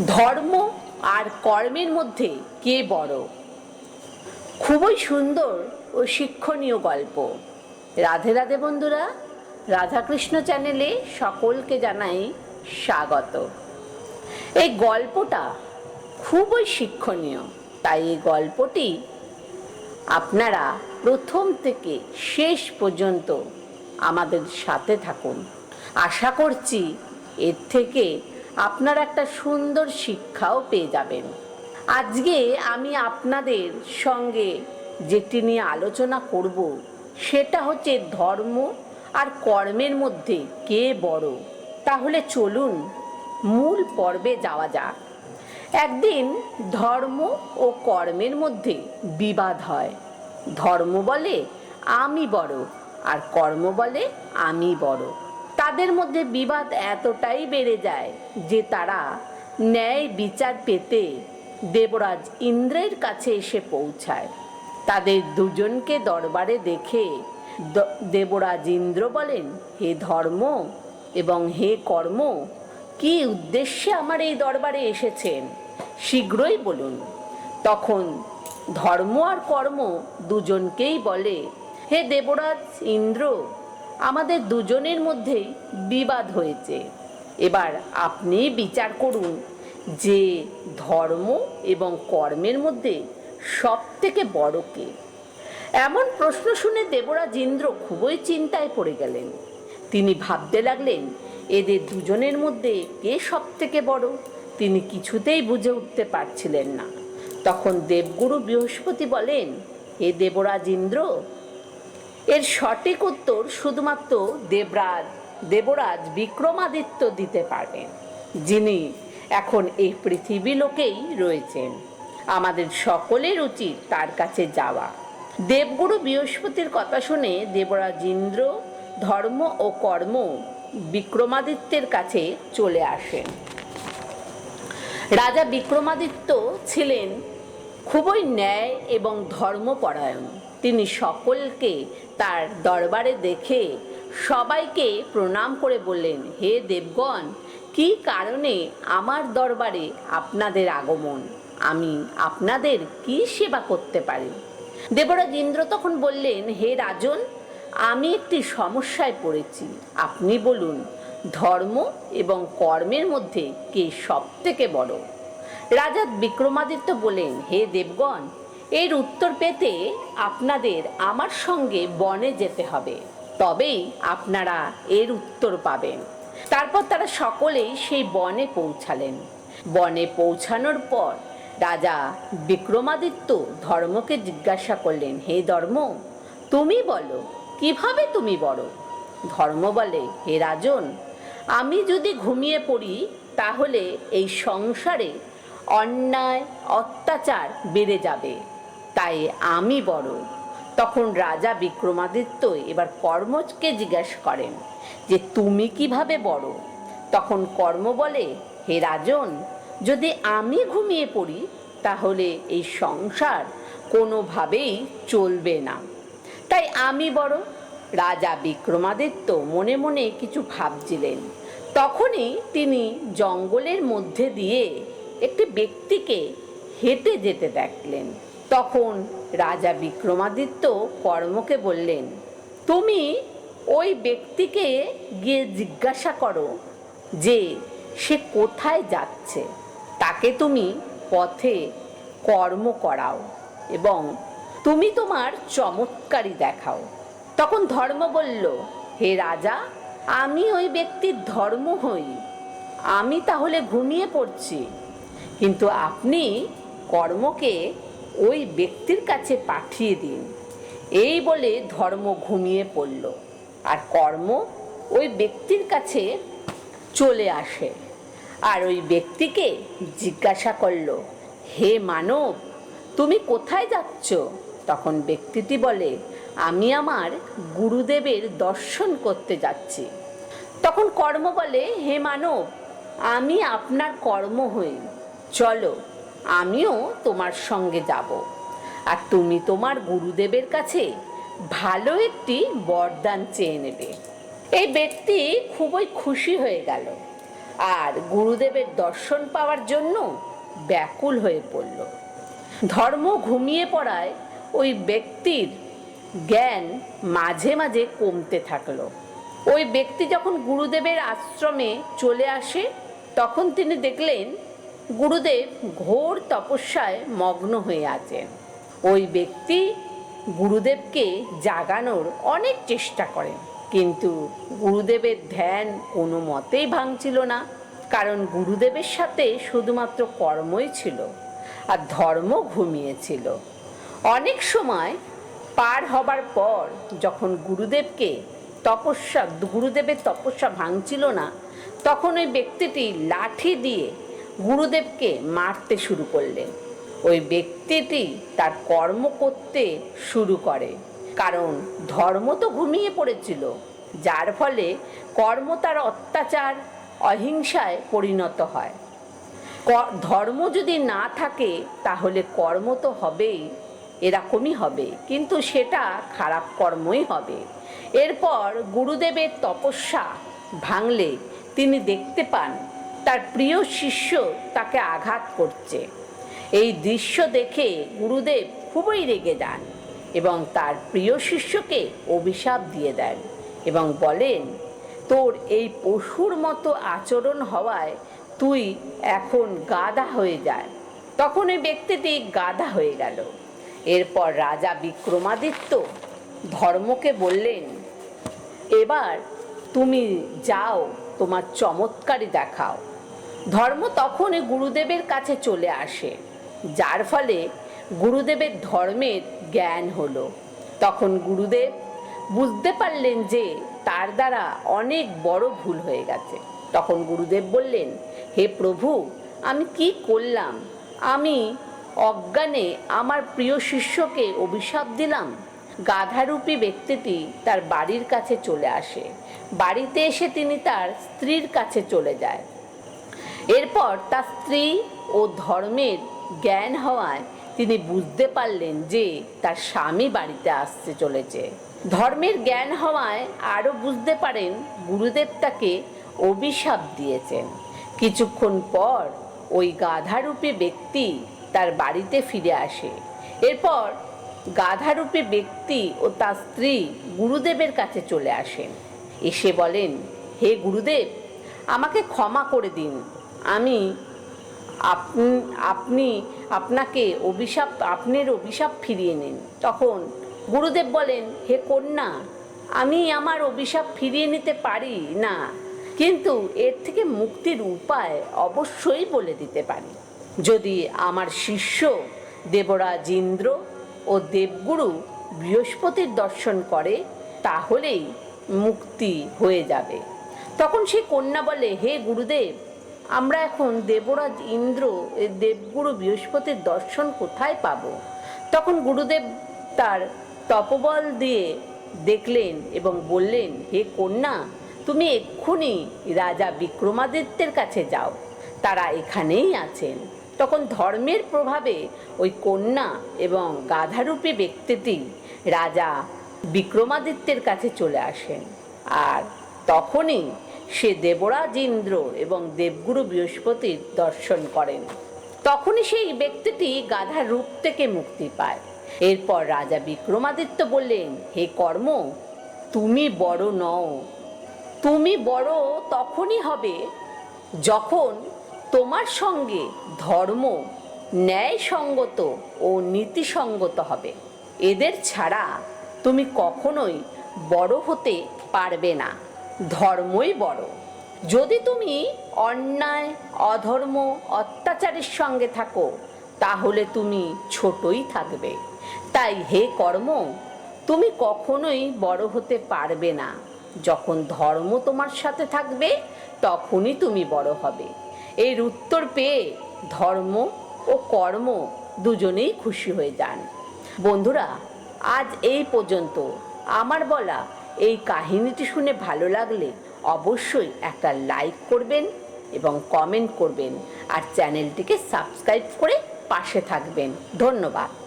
ধর্ম আর কর্মের মধ্যে কে বড়? খুবই সুন্দর ও শিক্ষণীয় গল্প। রাধে রাধে বন্ধুরা, রাধাকৃষ্ণ চ্যানেলে সকলকে জানাই স্বাগত। এই গল্পটা খুবই শিক্ষণীয়, তাই এই গল্পটি আপনারা প্রথম থেকে শেষ পর্যন্ত আমাদের সাথে থাকুন। আশা করছি এর থেকে আপনারা একটা সুন্দর শিক্ষাও পেয়ে যাবেন। আজকে আমি আপনাদের সঙ্গে যেটি নিয়ে আলোচনা করব, সেটা হচ্ছে ধর্ম আর কর্মের মধ্যে কে বড়। তাহলে চলুন মূল পর্বে যাওয়া যাক। একদিন ধর্ম ও কর্মের মধ্যে বিবাদ হয়। ধর্ম বলে আমি বড় আর কর্ম বলে আমি বড়। তাদের মধ্যে বিবাদ এতটাই বেড়ে যায় যে তারা ন্যায় বিচার পেতে দেবরাজ ইন্দ্রের কাছে এসে পৌঁছায়। তাদের দুজনকে দরবারে দেখে দেবরাজ ইন্দ্র বলেন, হে ধর্ম এবং হে কর্ম, কি উদ্দেশ্যে আমার এই দরবারে এসেছেন? শীঘ্রই বলুন। তখন ধর্ম আর কর্ম দুজনকেই বলে, হে দেবরাজ ইন্দ্র আমাদের দুজনের মধ্যেই বিবাদ হয়েছে। এবার আপনি বিচার করুন যে ধর্ম এবং কর্মের মধ্যে সব থেকে বড় কে। এমন প্রশ্ন শুনে দেবরাজ ইন্দ্র খুবই চিন্তায় পড়ে গেলেন। তিনি ভাবতে লাগলেন, এদের দুজনের মধ্যে কে সব থেকে বড়? তিনি কিছুতেই বুঝে উঠতে পারছিলেন না। তখন দেবগুরু বৃহস্পতি বলেন, হে দেবরাজ ইন্দ্র এর সঠিক উত্তর শুধুমাত্র দেবরাজ দেবরাজ বিক্রমাদিত্য দিতে পারবেন, যিনি এখন এই পৃথিবী লোকেই রয়েছেন। আমাদের সকলের উচিত তার কাছে যাওয়া। দেবগুরু বৃহস্পতির কথা শুনে দেবরাজ ইন্দ্র ধর্ম ও কর্ম বিক্রমাদিত্যের কাছে চলে আসেন। রাজা বিক্রমাদিত্য ছিলেন খুবই ন্যায় এবং ধর্মপরায়ণ। তিনি সকলকে তার দরবারে দেখে সবাইকে প্রণাম করে বললেন, হে দেবগণ, কি কারণে আমার দরবারে আপনাদের আগমন? আমি আপনাদের কি সেবা করতে পারি? দেবরাজ ইন্দ্র তখন বললেন, হে রাজন, আমি একটি সমস্যায় পড়েছি। আপনি বলুন, ধর্ম এবং কর্মের মধ্যে কে সব থেকে বড়? রাজা বিক্রমাদিত্য বলেন হে দেবগণ এর উত্তর পেতে আপনাদের আমার সঙ্গে বনে যেতে হবে। তবেই আপনারা এর উত্তর পাবেন। তারপর তারা সকলেই সেই বনে পৌঁছালেন। বনে পৌঁছানোর পর রাজা বিক্রমাদিত্য ধর্মকে জিজ্ঞাসা করলেন, হে ধর্ম, তুমি বলো, কীভাবে তুমি বড়? ধর্ম বলে, হে রাজন, আমি যদি ঘুমিয়ে পড়ি, তাহলে এই সংসারে অন্যায়, অত্যাচার বেড়ে যাবে। তাই আমি বড়। তখন রাজা বিক্রমাদিত্য এবার কর্মজকে জিজ্ঞাসা করেন যে, তুমি কীভাবে বড়? তখন কর্ম বলে, হে রাজন, যদি আমি ঘুমিয়ে পড়ি, তাহলে এই সংসার কোনোভাবেই চলবে না। তাই আমি বড়। রাজা বিক্রমাদিত্য মনে মনে কিছু ভাবছিলেন। তখনই তিনি জঙ্গলের মধ্যে দিয়ে একটি ব্যক্তিকে হেঁটে যেতে দেখলেন। তখন রাজা বিক্রমাদিত্য কর্মকে বললেন, তুমি ওই ব্যক্তিকে গিয়ে জিজ্ঞাসা করো যে সে কোথায় যাচ্ছে। তাকে তুমি পথে কর্ম করাও এবং তুমি তোমার চমৎকারী দেখাও। তখন ধর্ম বলল, হে রাজা, আমি ওই ব্যক্তির ধর্ম হই। আমি তাহলে ঘুমিয়ে পড়ছি। কিন্তু আপনি কর্মকে ওই ব্যক্তির কাছে পাঠিয়ে দিন। এই বলে ধর্ম ঘুমিয়ে পড়ল। আর কর্ম ওই ব্যক্তির কাছে চলে আসে। আর ওই ব্যক্তিকে জিজ্ঞাসা করল, হে মানব, তুমি কোথায় যাচ্ছ? তখন ব্যক্তিটি বলে, আমি আমার গুরুদেবের দর্শন করতে যাচ্ছি। তখন কর্ম বলে, হে মানব, আমি আপনার কর্ম হই। চলো আমিও তোমার সঙ্গে যাব। আর তুমি তোমার গুরুদেবের কাছে ভালো একটি বরদান চেয়ে নেবে। এই ব্যক্তি খুবই খুশি হয়ে গেল আর গুরুদেবের দর্শন পাওয়ার জন্য ব্যাকুল হয়ে পড়ল। ধর্ম ঘুমিয়ে পড়ায় ওই ব্যক্তির জ্ঞান মাঝে মাঝে কমতে থাকল। ওই ব্যক্তি যখন গুরুদেবের আশ্রমে চলে আসে, তখন তিনি দেখলেন গুরুদেব ঘোর তপস্যায় মগ্ন হয়ে আছেন। ওই ব্যক্তি গুরুদেবকে জাগানোর অনেক চেষ্টা করেন, কিন্তু গুরুদেবের ধ্যান কোনো মতেই ভাঙছিল না, কারণ গুরুদেবের সাথে শুধুমাত্র কর্মই ছিল আর ধর্ম ঘুমিয়েছিল। অনেক সময় পার হবার পর যখন গুরুদেবকে তপস্যা, গুরুদেবের তপস্যা ভাঙছিল না, তখন ওই ব্যক্তিটি লাঠি দিয়ে গুরুদেবকে মারতে শুরু করলেন। ওই ব্যক্তিটি তার কর্ম করতে শুরু করে। কারণ ধর্ম তো ঘুমিয়ে পড়েছিল, যার ফলে কর্ম তার অত্যাচার, অহিংসায় পরিণত হয়। ধর্ম যদি না থাকে, তাহলে কর্ম তো হবেই, এরকমই হবে। কিন্তু সেটা খারাপ কর্মই হবে। এরপর গুরুদেবের তপস্যা ভাঙলে তিনি দেখতে পান তার প্রিয় শিষ্য তাকে আঘাত করছে। এই দৃশ্য দেখে গুরুদেব খুবই রেগে যান এবং তার প্রিয় শিষ্যকে অভিশাপ দিয়ে দেন এবং বলেন, তোর এই পশুর মতো আচরণ হওয়ায় তুই এখন গাধা হয়ে যায় তখন এই ব্যক্তিটি গাধা হয়ে গেল। এরপর রাজা বিক্রমাদিত্য ধর্মকে বললেন, এবার তুমি যাও, তোমার চমৎকারই দেখাও। ধর্ম তখনই গুরুদেবের কাছে চলে আসে, যার ফলে গুরুদেবের ধর্মের জ্ঞান হলো। তখন গুরুদেব বুঝতে পারলেন যে তার দ্বারা অনেক বড় ভুল হয়ে গেছে। তখন গুরুদেব বললেন, হে প্রভু, আমি কি করলাম? আমি অজ্ঞানে আমার প্রিয় শিষ্যকে অভিশাপ দিলাম। গাধারূপী ব্যক্তিটি তার বাড়ির কাছে চলে আসে। বাড়িতে এসে তিনি তার স্ত্রীর কাছে চলে যায়। এরপর তার স্ত্রী ও ধর্মের জ্ঞান হওয়ায় তিনি বুঝতে পারলেন যে তার স্বামী বাড়িতে আসতে চলেছে। ধর্মের জ্ঞান হওয়ায় আরও বুঝতে পারেন গুরুদেব তাকে অভিশাপ দিয়েছেন। কিছুক্ষণ পর ওই গাধারূপী ব্যক্তি তার বাড়িতে ফিরে আসে। এরপর গাধারূপী ব্যক্তি ও তার স্ত্রী গুরুদেবের কাছে চলে আসেন। এসে বলেন, হে গুরুদেব, আমাকে ক্ষমা করে দিন। আমি আপনি আপনি, আপনাকে অভিশাপ, আপনার অভিশাপ ফিরিয়ে নিন। তখন গুরুদেব বলেন, হে কন্যা, আমি আমার অভিশাপ ফিরিয়ে নিতে পারি না, কিন্তু এর থেকে মুক্তির উপায় অবশ্যই বলে দিতে পারি। যদি আমার শিষ্য দেবরাজ ইন্দ্র ও দেবগুরু বৃহস্পতির দর্শন করে, তাহলেই মুক্তি হয়ে যাবে। তখন সে কন্যা বলে, হে গুরুদেব আমরা এখন দেবরাজ ইন্দ্র দেবগুরু বৃহস্পতির দর্শন কোথায় পাব? তখন গুরুদেব তার তপবল দিয়ে দেখলেন এবং বললেন, হে কন্যা, তুমি এক্ষুনি রাজা বিক্রমাদিত্যের কাছে যাও। তারা এখানেই আছেন। তখন ধর্মের প্রভাবে ওই কন্যা এবং গাধারূপী ব্যক্তিটি রাজা বিক্রমাদিত্যের কাছে চলে আসেন। আর তখনই সে দেবরাজ ইন্দ্র এবং দেবগুরু বৃহস্পতির দর্শন করেন। তখনই সেই ব্যক্তিটি গাধার রূপ থেকে মুক্তি পায়। এরপর রাজা বিক্রমাদিত্য বললেন, হে কর্ম, তুমি বড় নও। তুমি বড় তখনই হবে যখন তোমার সঙ্গে ধর্ম, ন্যায়সঙ্গত ও নীতিসঙ্গত হবে। এদের ছাড়া তুমি কখনোই বড় হতে পারবে না। ধর্মই বড়। যদি তুমি অন্যায়, অধর্ম, অত্যাচারের সঙ্গে থাকো, তাহলে তুমি ছোটই থাকবে। তাই হে কর্ম, তুমি কখনোই বড় হতে পারবে না। যখন ধর্ম তোমার সাথে থাকবে, তখনই তুমি বড় হবে। এর উত্তর পেয়ে ধর্ম ও কর্ম দুজনেই খুশি হয়ে যান। বন্ধুরা, আজ এই পর্যন্ত। আমার বলা এই কাহিনীটি শুনে ভালো লাগলে অবশ্যই একটা লাইক করবেন এবং কমেন্ট করবেন। আর চ্যানেলটিকে সাবস্ক্রাইব করে পাশে থাকবেন। ধন্যবাদ।